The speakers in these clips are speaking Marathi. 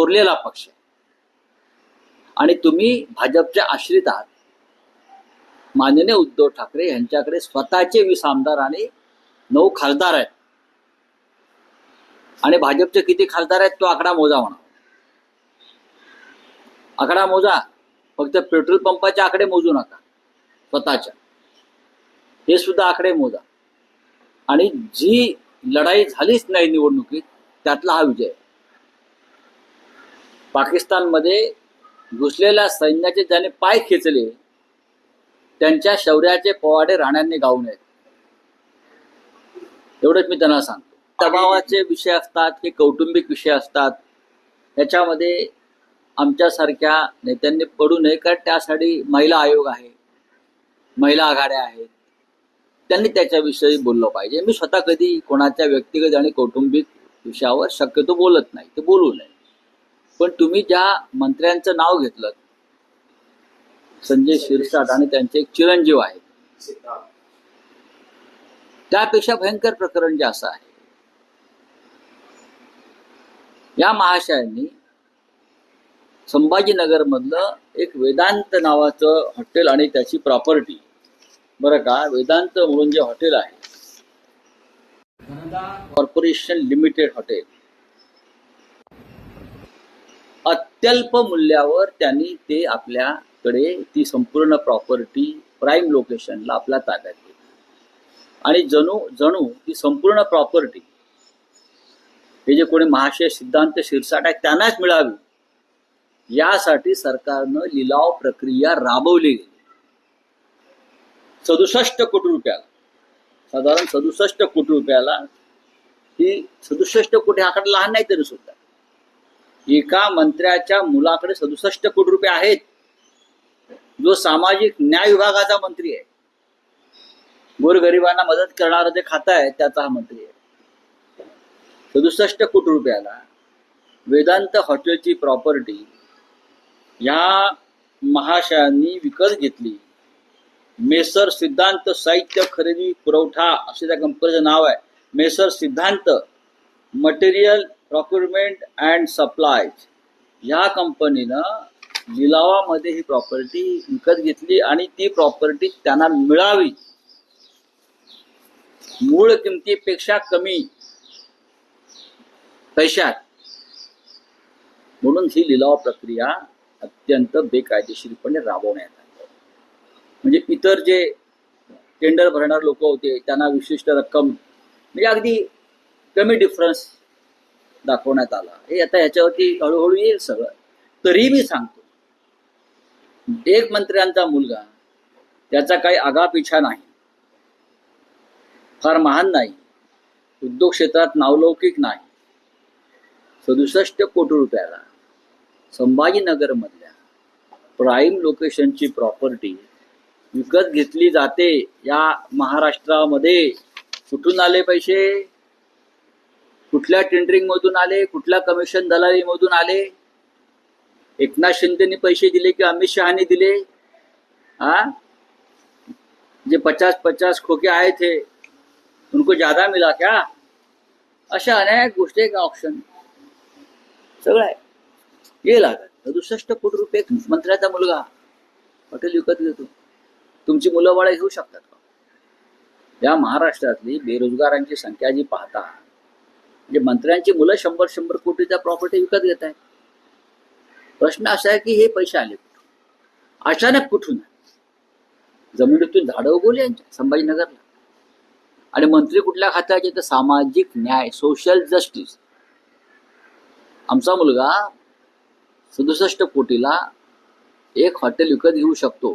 चोरलेला पक्ष आहे. आणि तुम्ही भाजपच्या आश्रित आहात. माननीय उद्धव ठाकरे यांच्याकडे स्वतःचे वीस आमदार आणि नऊ खासदार आहेत. आणि भाजपचे किती खासदार आहेत तो आकडा मोजा म्हणा. आकडा मोजा. फक्त पेट्रोल पंपाचे आकडे मोजू नका. स्वतःच्या. हे सुद्धा आकडे मोजा. आणि जी लढाई झालीच नाही निवडणुकीत त्यातला हा विजय आहे. पाकिस्तानमध्ये घुसलेल्या सैन्याचे ज्याने पाय खेचले त्यांच्या शौर्याचे पोवाडे राण्यांनी गाऊ नयेत. एवढंच मी त्यांना सांगतो. दबावाचे विषय असतात हे कौटुंबिक विषय असतात. याच्यामध्ये आमच्यासारख्या नेत्यांनी पडू नये कारण त्यासाठी महिला आयोग आहे महिला आघाड्या आहेत. त्यांनी त्याच्याविषयी बोललं पाहिजे. मी स्वतः कधी कोणाच्या व्यक्तिगत आणि कौटुंबिक विषयावर शक्यतो बोलत नाही ते बोलू नये. पण तुम्ही ज्या मंत्र्यांचं नाव घेतलं संजय शिरसाट आणि त्यांचे एक चिरंजीव आहेत. त्यापेक्षा भयंकर प्रकरण जे असं आहे. या महाशयांनी संभाजीनगर मधलं एक वेदांत नावाचं हॉटेल आणि त्याची प्रॉपर्टी बरं का वेदांत म्हणून जे हॉटेल आहे कॉर्पोरेशन लिमिटेड हॉटेल. अत्यल्प मूल्यावर त्यांनी ते आपल्याकडे ती संपूर्ण प्रॉपर्टी प्राईम लोकेशनला आपल्या ताब्यात घेतली. आणि जणू जणू ती संपूर्ण प्रॉपर्टी हे जे कोणी महाशय सिद्धांत शिरसाट आहे त्यांनाच मिळावी. यासाठी सरकारनं लिलाव प्रक्रिया राबवली गेली. सदुसष्ट कोटी रुपयाला साधारण सदुसष्ट कोटी रुपयाला ही सदुसष्ट कोटी हा आकडा लहान नाही तरी सुद्धा. एका मंत्र्याच्या मुलाकडे सदुसष्ट कोटी रुपये आहेत. जो सामाजिक न्याय विभागाचा मंत्री आहे. गोरगरिबांना मदत करणारं जे खातं आहे त्याचा हा मंत्री आहे. सदुसष्ट कोटी रुपयाला वेदांत हॉटेलची प्रॉपर्टी या महाशयांनी विकत घेतली. मेसर सिद्धांत साहित्य खरेदी पुरवठा असे त्या कंपनीचं नाव आहे. मेसर सिद्धांत मटेरियल प्रॉक्युरमेंट अँड सप्लाय या कंपनीनं लिलावामध्ये ही प्रॉपर्टी विकत घेतली आणि ती प्रॉपर्टी त्यांना मिळावी. मूळ किमतीपेक्षा कमी पैशात. म्हणून ही लिलाव प्रक्रिया अत्यंत बेकायदेशीरपणे राबवण्यात आली. म्हणजे इतर जे टेंडर भरणारे लोक होते त्यांना विशिष्ट रक्कम म्हणजे अगदी कमी डिफरन्स दाखवण्यात आला. हे आता याच्यावरती हळूहळू येईल सगळं. तरी मी सांगतो एक मंत्र्यांचा मुलगा त्याचा काही आगापिछा नाही. फार महान नाही. उद्योग क्षेत्रात नावलौकिक नाही. सदुसष्ट कोटी रुपयाला संभाजीनगरमधल्या प्राईम लोकेशनची प्रॉपर्टी विकत घेतली जाते या महाराष्ट्रामध्ये. कुठून आले पैसे? कुठल्या टेंडरिंग मधून आले कुठल्या कमिशन दलाली मधून आले? एकनाथ शिंदेनी पैसे दिले की अमित शहानी दिले? हा? जे पचास पचास खोके आए थे उनको ज्यादा मिला क्या? अशा अनेक गोष्टी का ऑप्शन सगळं आहे. येईल आता सदुसष्ट कोटी रुपये मंत्र्याचा मुलगा. हॉटेल विकत घेतो. तुमची मुलं बाळं घेऊ शकतात का? या महाराष्ट्रातली बेरोजगारांची संख्या जी पाहता म्हणजे मंत्र्यांची मुलं शंभर शंभर कोटीच्या प्रॉपर्टी विकत घेत आहेत. प्रश्न असा आहे की हे पैसे आले कुठून? अचानक कुठून? जमिनीतून झाडं उगवली यांच्या संभाजीनगरला. आणि मंत्री कुठल्या खात्याचे? तर सामाजिक न्याय सोशल जस्टिस आमचा मुलगा सदुसष्ट कोटीला एक हॉटेल विकत घेऊ शकतो.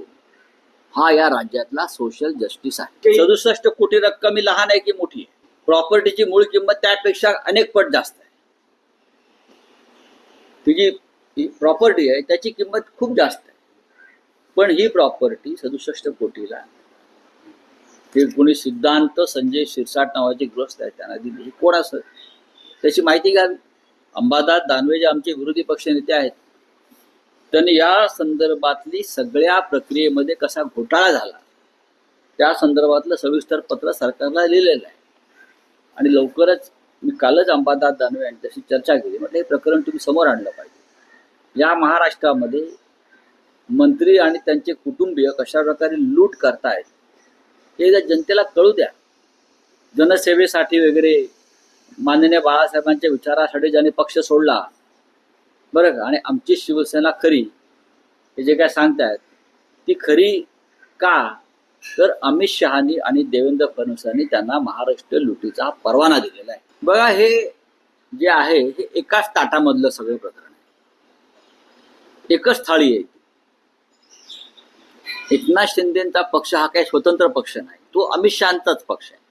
हा या राज्यातला सोशल जस्टिस आहे. सदुसष्ट कोटी रक्कम ही लहान आहे की मोठी आहे? प्रॉपर्टीची मूळ किंमत त्यापेक्षा अनेक पट जास्त आहे. तुझी प्रॉपर्टी आहे त्याची किंमत खूप जास्त आहे. पण ही प्रॉपर्टी सदुसष्ट कोटीला हे कोणी सिद्धांत संजय शिरसाट नावाचे ग्रस्त आहे त्यांना दिली. ही कोण असं? त्याची माहिती घ्यावी अंबादास दानवे जे आमचे विरोधी पक्ष नेते आहेत त्यांनी या संदर्भातली सगळ्या प्रक्रियेमध्ये कसा घोटाळा झाला त्या संदर्भातलं सविस्तर पत्र सरकारला लिहिलेलं आहे. आणि लवकरच मी कालच अंबादास दानवे यांच्याशी चर्चा केली. म्हटलं हे प्रकरण तुम्ही समोर आणलं पाहिजे. या महाराष्ट्रामध्ये मंत्री आणि त्यांचे कुटुंबीय कशा प्रकारे लूट करतायत हे जर जनतेला कळू द्या. जनसेवेसाठी वगैरे माननीय बाळासाहेबांच्या विचारासाठी ज्याने पक्ष सोडला बरं का? आणि आमची शिवसेना खरी हे जे काय सांगतायत ती खरी का? तर अमित शहानी आणि देवेंद्र फडणवीसांनी त्यांना महाराष्ट्र लुटीचा परवाना दिलेला आहे. बघा हे जे आहे हे एकाच ताटामधलं सगळं प्रकरण आहे. एकच थाळी आहे. एकनाथ शिंदेचा पक्ष हा काही स्वतंत्र पक्ष नाही. तो अमित शहाचाच पक्ष आहे.